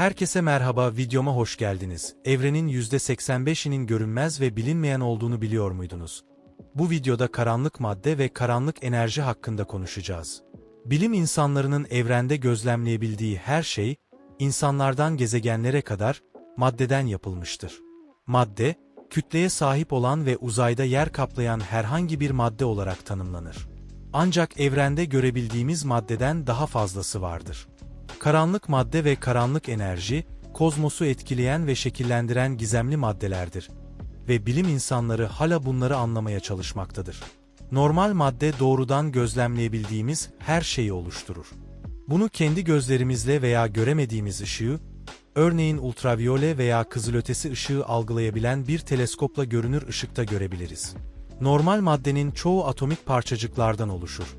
Herkese merhaba, videoma hoş geldiniz. Evrenin %85'inin görünmez ve bilinmeyen olduğunu biliyor muydunuz? Bu videoda karanlık madde ve karanlık enerji hakkında konuşacağız. Bilim insanlarının evrende gözlemleyebildiği her şey, insanlardan gezegenlere kadar, maddeden yapılmıştır. Madde, kütleye sahip olan ve uzayda yer kaplayan herhangi bir madde olarak tanımlanır. Ancak evrende görebildiğimiz maddeden daha fazlası vardır. Karanlık madde ve karanlık enerji, kozmosu etkileyen ve şekillendiren gizemli maddelerdir. Ve bilim insanları hala bunları anlamaya çalışmaktadır. Normal madde doğrudan gözlemleyebildiğimiz her şeyi oluşturur. Bunu kendi gözlerimizle veya göremediğimiz ışığı, örneğin ultraviyole veya kızılötesi ışığı algılayabilen bir teleskopla görünür ışıkta görebiliriz. Normal maddenin çoğu atomik parçacıklardan oluşur.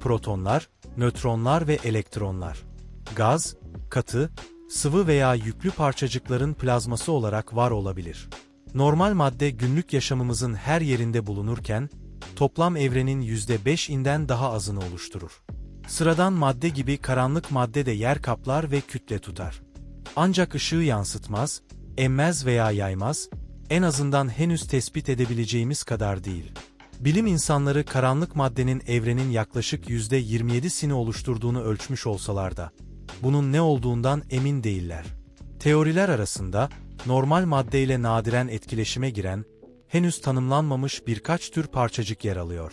Protonlar, nötronlar ve elektronlar. Gaz, katı, sıvı veya yüklü parçacıkların plazması olarak var olabilir. Normal madde günlük yaşamımızın her yerinde bulunurken, toplam evrenin %5'inden daha azını oluşturur. Sıradan madde gibi karanlık madde de yer kaplar ve kütle tutar. Ancak ışığı yansıtmaz, emmez veya yaymaz, en azından henüz tespit edebileceğimiz kadar değil. Bilim insanları karanlık maddenin evrenin yaklaşık %27'sini oluşturduğunu ölçmüş olsalar da, bunun ne olduğundan emin değiller. Teoriler arasında, normal madde ile nadiren etkileşime giren, henüz tanımlanmamış birkaç tür parçacık yer alıyor.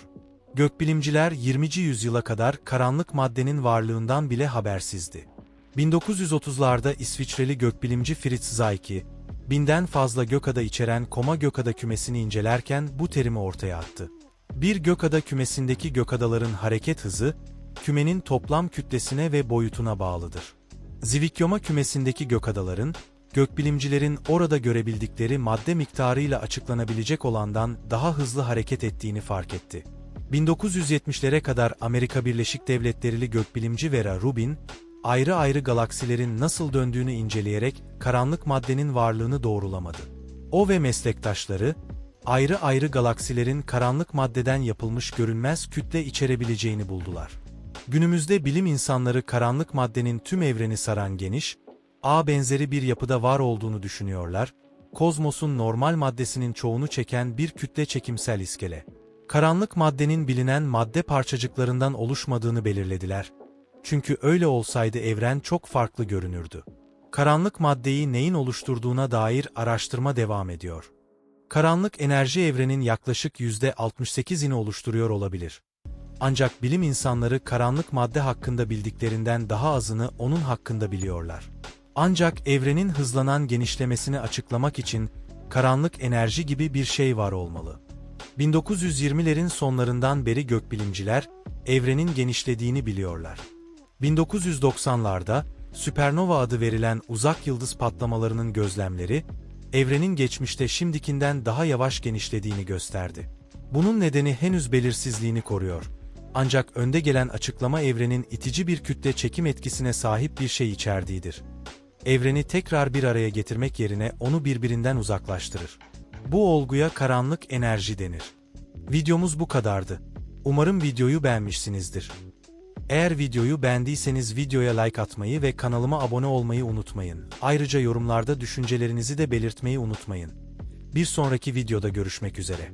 Gökbilimciler 20. yüzyıla kadar karanlık maddenin varlığından bile habersizdi. 1930'larda İsviçreli gökbilimci Fritz Zwicky, binden fazla gökada içeren koma gökada kümesini incelerken bu terimi ortaya attı. Bir gökada kümesindeki gökadaların hareket hızı, kümenin toplam kütlesine ve boyutuna bağlıdır. Zwickoma kümesindeki gökadaların, gökbilimcilerin orada görebildikleri madde miktarıyla açıklanabilecek olandan daha hızlı hareket ettiğini fark etti. 1970'lere kadar Amerika Birleşik Devletleri'li gökbilimci Vera Rubin, ayrı ayrı galaksilerin nasıl döndüğünü inceleyerek karanlık maddenin varlığını doğrulamadı. O ve meslektaşları, ayrı ayrı galaksilerin karanlık maddeden yapılmış görünmez kütle içerebileceğini buldular. Günümüzde bilim insanları karanlık maddenin tüm evreni saran geniş, A benzeri bir yapıda var olduğunu düşünüyorlar, kozmosun normal maddesinin çoğunu çeken bir kütle çekimsel iskele. Karanlık maddenin bilinen madde parçacıklarından oluşmadığını belirlediler. Çünkü öyle olsaydı evren çok farklı görünürdü. Karanlık maddeyi neyin oluşturduğuna dair araştırma devam ediyor. Karanlık enerji evrenin yaklaşık %68'ini oluşturuyor olabilir. Ancak bilim insanları karanlık madde hakkında bildiklerinden daha azını onun hakkında biliyorlar. Ancak evrenin hızlanan genişlemesini açıklamak için karanlık enerji gibi bir şey var olmalı. 1920'lerin sonlarından beri gökbilimciler evrenin genişlediğini biliyorlar. 1990'larda süpernova adı verilen uzak yıldız patlamalarının gözlemleri evrenin geçmişte şimdikinden daha yavaş genişlediğini gösterdi. Bunun nedeni henüz belirsizliğini koruyor. Ancak önde gelen açıklama evrenin itici bir kütle çekim etkisine sahip bir şey içerdiğidir. Evreni tekrar bir araya getirmek yerine onu birbirinden uzaklaştırır. Bu olguya karanlık enerji denir. Videomuz bu kadardı. Umarım videoyu beğenmişsinizdir. Eğer videoyu beğendiyseniz videoya like atmayı ve kanalıma abone olmayı unutmayın. Ayrıca yorumlarda düşüncelerinizi de belirtmeyi unutmayın. Bir sonraki videoda görüşmek üzere.